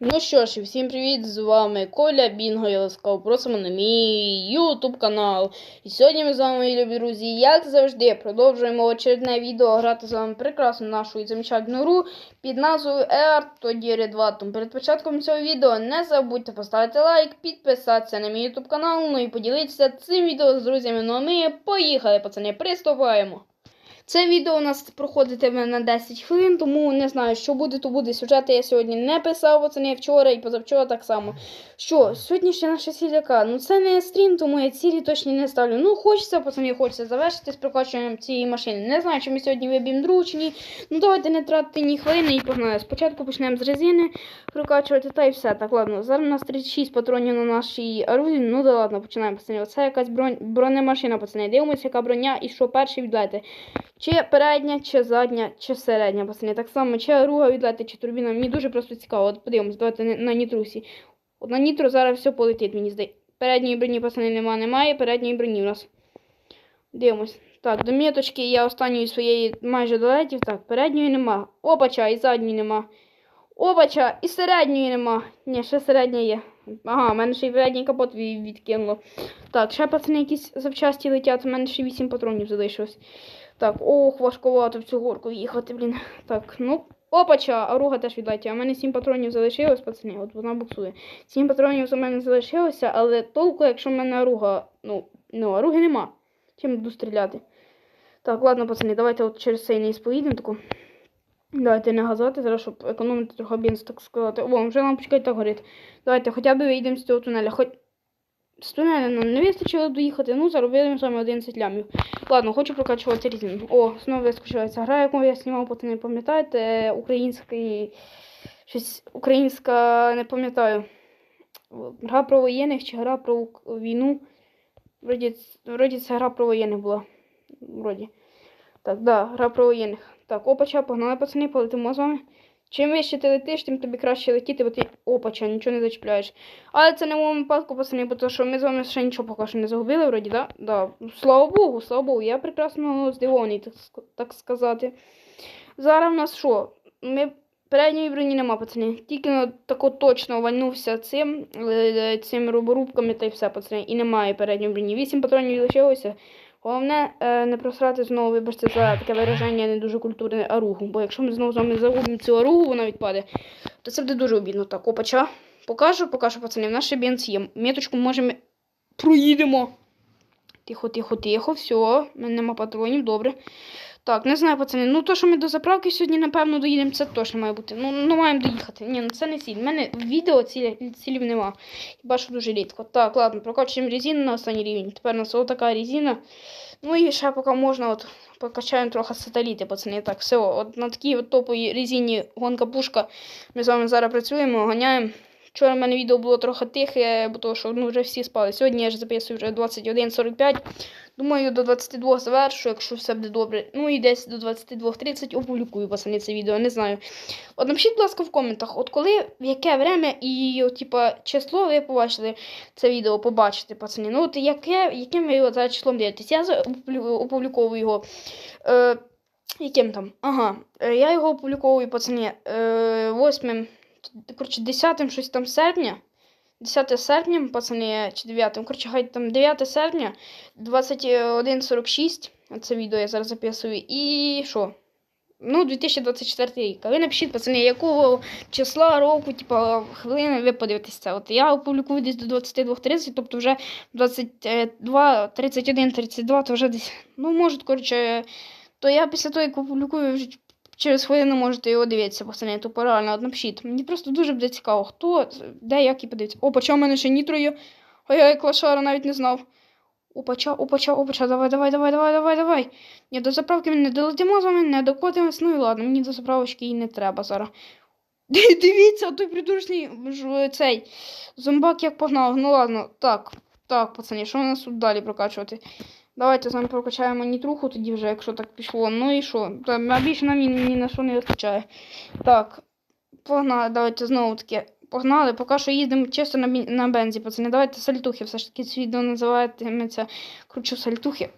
Ну що ж, всім привіт! З вами Коля Бінго і ласкаво просимо на мій YouTube канал. І сьогодні ми з вами, мої любі друзі, як завжди, продовжуємо очередне відео грати з вами прекрасну нашу і замечательну гру під назвою Air 2. Тому перед початком цього відео не забудьте поставити лайк, підписатися на мій YouTube канал, ну і поділитися цим відео з друзями. Ну а ми поїхали, пацани, приступаємо! Це відео у нас проходитиме на 10 хвилин, тому не знаю, що буде, то буде. Сюжети я сьогодні не писав, бо це не вчора і позавчора так само. Що, сьогоднішня наша ціль? Ну це не стрім, тому я цілі точно не ставлю. Ну, хочеться, пацани, хочеться завершити з прокачуванням цієї машини. Не знаю, чи ми сьогодні виб'ємо другу чи ні. Ну давайте не тратити ні хвилини і погнали. Спочатку почнемо з резини прокачувати та й все. Так, ладно, зараз у нас 36 патронів на нашій оруді. Ну да ладно, починаємо, пацани. Оце якась бронь... бронемашина, пацани. Дивимося, яка броня і що перший віддайте. Чи передня, чи задня, чи середня, пацани. Так само, чи руга відлети, чи турбіна. Мені дуже просто цікаво. От подивимось, давайте на, нітрусі. От на нітро зараз все полетить, мені здається. Передньої броні, пацани, нема, немає. Передньої броні у нас. Дивимось. Так, до міточки я останньої своєї майже долетів. Так, передньої нема. Опача, і задньої нема. Опача, і середньої нема. Ні, ще середня є. Ага, в мене ще й передній капот відкинуло. Так, ще пацани якісь запчасті летять, у мене ще 8 патронів залишилось. Так, ох, важкувато в цю горку їхати, блін. Так, ну, опача, а руга теж відлетіла. У мене 7 патронів залишилось, пацани, от вона буксує. 7 патронів у мене залишилося, але толку, якщо в мене руга, ну, ну, а руги нема. Чим буду стріляти? Так, ладно, пацани, давайте от через цей низ поїдемо таку. Давайте не газувати, зараз, щоб економити трохи бенз, так сказати. О, вже лампочка і так горить. Давайте хоча б вийдемо з цього тунеля. Хоч з не вистачило доїхати, ну заробили саме 11 лямів. Ладно, хочу прокачувати різину. О, знову вискочила ця гра, яку я знімав, потім не пам'ятаєте, український. Щось українська, не пам'ятаю. Гра про воєнних чи гра про війну. Вроді, вроді це гра про воєнних була. Вроді. Так, да, гра про воєнних. Так, опача, погнали, пацани, полетимо з вами. Чим вище ти летиш, тим тобі краще летіти, бо ти опача, нічого не зачіпляєш. Але це не в моєму випадку, пацани, бо то, що ми з вами ще нічого поки що не загубили, вроді, да? Да. Слава Богу, слава Богу, я прекрасно здивований, так, так сказати. Зараз в нас що? Ми передньої броні нема, пацани. Тільки ну, тако точно вальнувся цим, е, цими роборубками та й все, пацани. І немає передньої броні. Вісім патронів лишилося. Головне е, не просрати знову, вибачте, за таке вираження не дуже культурне аругу. Бо якщо ми знову з вами загубимо цю аругу, вона відпаде, то це буде дуже обідно. Так, опача. Покажу, покажу, пацани, Наш бенз є. Міточку можемо проїдемо. Тихо, тихо, тихо, все. в мене нема патронів, добре. Так, не знаю, пацани. Ну, то, що ми до заправки сьогодні, напевно, доїдемо, це точно має бути. Ну, ну маємо доїхати. Ні, ну це не ціль. У мене відео цілі, цілів нема. Хіба що дуже рідко. Так, ладно, прокачуємо резину на останній рівень. Тепер у нас отака резина. Ну і ще поки можна, от покачаємо трохи сателіти, пацани. Так, все, от на такій от топовій резині гонка пушка. Ми з вами зараз працюємо, ганяємо. Вчора в мене відео було трохи тихе, бо то, що ну, вже всі спали. Сьогодні я ж записую вже 21.45. Думаю, до 22 завершу, якщо все буде добре. Ну і десь до 22.30 опублікую пацани це відео, не знаю. От напишіть, будь ласка, в коментах, от коли, в яке время і от, типа, число ви побачили це відео, побачите, пацани. Ну, от яке, яким ви його зараз числом дивитесь? Я опубліковую його. Е, яким там? Ага. Е, я його опубліковую, пацани, е, 8, коротше, 10 щось там серпня. 10 серпня, пацани, чи 9, коротше, хай там 9 серпня, 21.46, це відео я зараз записую, і що? Ну, 2024 рік. А ви напишіть, пацани, якого числа року, типа, хвилини ви подивитесь. От я опублікую десь до 22.30, тобто вже 22, 31, 32, то вже десь, ну, може, коротше, то я після того, як опублікую, вже через хвилину можете його дивитися, пацани, то реально, от напишіть. Мені просто дуже буде цікаво, хто, де, як і подивиться. О, почав мене ще нітро є. А я як лошара навіть не знав. Опача, опача, опача, давай, давай, давай, давай, давай, давай. Ні, до заправки ми не долетимо з вами, не докотимось, ну і ладно, мені до заправочки і не треба зараз. Дивіться, той придурочний цей зомбак як погнав. Ну ладно, так, так, пацані, що у нас тут далі прокачувати? Давайте з вами прокачаємо нітруху тоді вже, якщо так пішло. Ну і що? Та, більше нам ні, на що не вистачає. Так, погнали, давайте знову таки. Погнали, поки що їздимо чисто на, на бензі, пацани. Давайте сальтухи. Все ж таки це відео називатиметься Кручу сальтухи.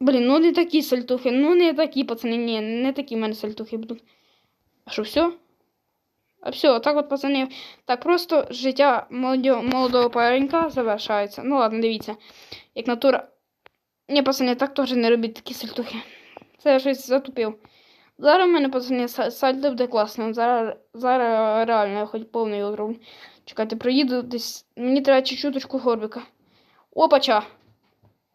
Блін, ну не такі сальтухи, ну не такі, пацани, ні, не такі в мене сальтухи будуть. А що, все? А все, так от, пацани, так просто життя молодого, молодого паренька завершається. Ну ладно, дивіться. Як натура. Ні, пацани, так теж не робіть такі сальтухи. Це я щось затупив. Зараз в мене, пацани, са- сальто буде класно. Зараз, зараз реально я хоч повний його зроблю. Чекайте, проїду десь. Мені треба чуть-чуточку горбика. Опача!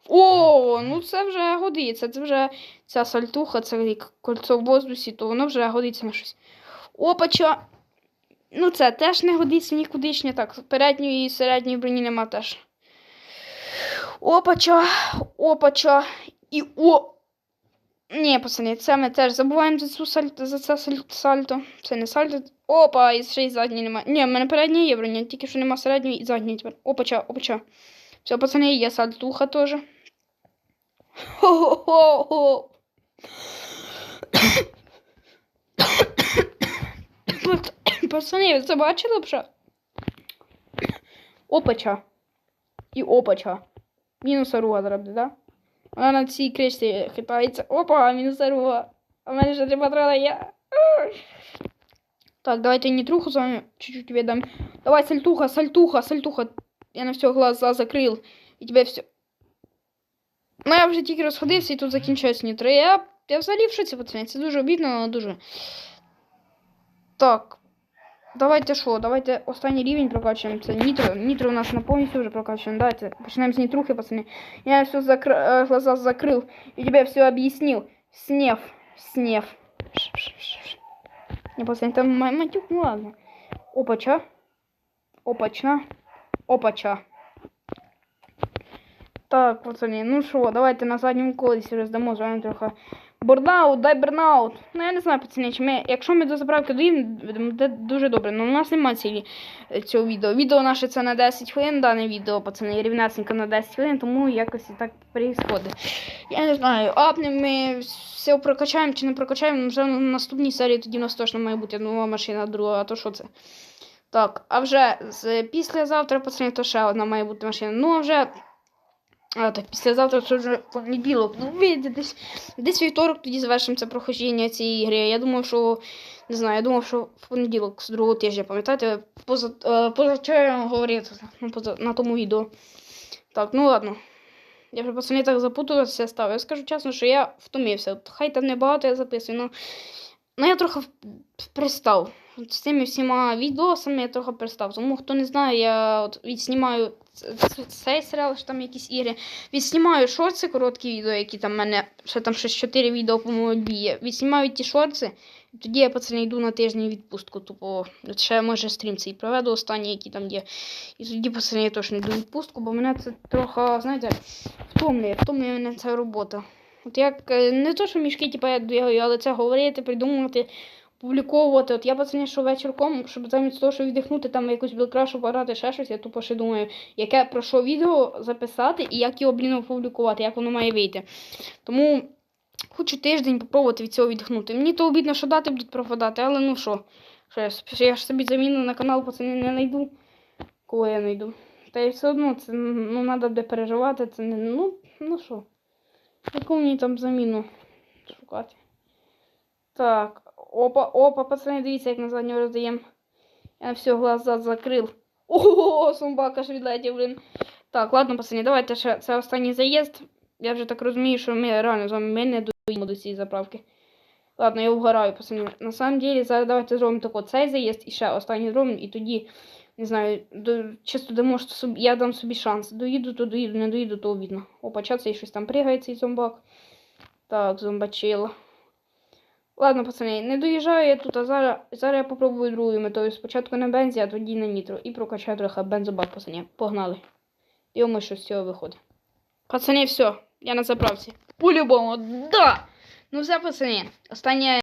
О, ну це вже годиться. Це вже ця сальтуха, це як кольцо в воздусі, то воно вже годиться на щось. Опача! Ну, це теж не годиться нікудишнє. Так, передньої і середньої броні нема теж. Опача, опача і о. Ні, пацани, це ми теж забуваємо за цю сальто, за це сальто. Це не сальто. Опа, і ще й задньої немає. Ні, в мене передня є броня, тільки що нема середньої і задньої тепер. Опача, опача. Все, пацани, є сальтуха теж. Хо-хо-хо. Пацани, ви це бачили б що? Опача. І опача. Мінус руга буде, да? Вона на цій кришці хитається. Опа, мінус руга. А в мене вже три патрона є. Так, давайте нітруху з вами чуть-чуть видам. Давай, сальтуха, сальтуха, сальтуха. Я на все глаза закрыл. І тебе все. Ну, я вже тільки розходився і тут закінчується нітро. Я, я взагалі в шоці, пацани. Це дуже обідно, але дуже. Так. Давайте що? Давайте останній рівень прокачуємо. Це нітро. Нітро у нас на повністю вже прокачуємо. Давайте почнемо з нітрухи, пацани. Я все закр... э, глаза закрыл и тебе все объяснил. Снев. Снев. Не, пацаны, там ма- матюк, ну ладно. Опача. Опачна. Опача. Так, пацани, ну що, давайте на задньому колесі роздамо з вами трохи. Бурнаут, дай бурнаут. Ну я не знаю, пацани, чи ми, якщо ми до заправки доїдемо, буде дуже добре. Ну у нас немає цілі е, цього відео. Відео наше це на 10 хвилин, дане відео, пацани, рівнесенько на 10 хвилин, тому якось і так происходить. Я не знаю, апнем ми все прокачаємо чи не прокачаємо, вже на наступній серії тоді у нас точно має бути нова машина, друга, а то що це? Так, а вже з післязавтра, пацани, то ще одна має бути машина. Ну, а вже. А, так, післязавтра це вже понеділок. Ну, видите, десь, десь вівторок тоді завершимо це проходження цієї гри. Я думав, що. Не знаю, я думав, що в понеділок з другого тижня, пам'ятаєте, поза, е, позавчора говорив ну, на тому відео. Так, ну ладно. Я вже пацани так запутувався став. Я скажу чесно, що я втомився. Хай там небагато я записую, ну, ну я трохи пристав. З цими всіма відосами я трохи пристав. Тому хто не знає, я от відснімаю цей серіал, що там якісь ігри. Відснімаю шорти, короткі відео, які там в мене ще там ще 4 відео по молоді є. Відснімаю ті шорти. Тоді я пацани йду на тиждень відпустку. Тупо ще може стрім цей проведу останній, які там є. І тоді пацани я точно йду відпустку, бо мене це трохи, знаєте, втомлює, втомлює мене ця робота. От як е, не то, що мішки, типу, я бігаю, але це говорити, придумувати, публіковувати. От я пацани, що вечірком, щоб замість того, щоб віддихнути, там якусь білкрашу пограти, ще щось, я тупо ще думаю, яке про що відео записати і як його, блін, опублікувати, як воно має вийти. Тому хочу тиждень попробувати від цього віддихнути. Мені то обідно, що дати будуть пропадати, але ну що, що я, я ж собі заміну на канал пацани не знайду. Кого я знайду. Та й все одно це ну, треба буде переживати. Це не. Ну, ну що. Яку мені там заміну шукати? Так. Опа, опа, пацани, дивіться, як на заднього роздаємо. Я все глаза закрив. Ого, собака ж відлетів, блин. Так, ладно, пацани, давайте ще це останній заїзд. Я вже так розумію, що ми реально з вами ми не доїмо до цієї заправки. Ладно, я вгораю, пацани. На самом деле, зараз давайте зробимо тако цей заїзд і ще останній зробимо, і тоді, не знаю, до, чисто дамо, що собі, я дам собі шанс. Доїду, то доїду, не доїду, то обідно. Опа, ча цей щось там пригає, цей зомбак. Так, зомбачило. Ладно, пацани, не доїжджаю я тут, а зараз, зараз я попробую другою метою. Спочатку на бензі, а тоді на нітро. І прокачаю трохи бензобак, пацани. Погнали. Дивимося, що з цього виходить. Пацани, все, я на заправці. По-любому, да! Ну все, пацани, остання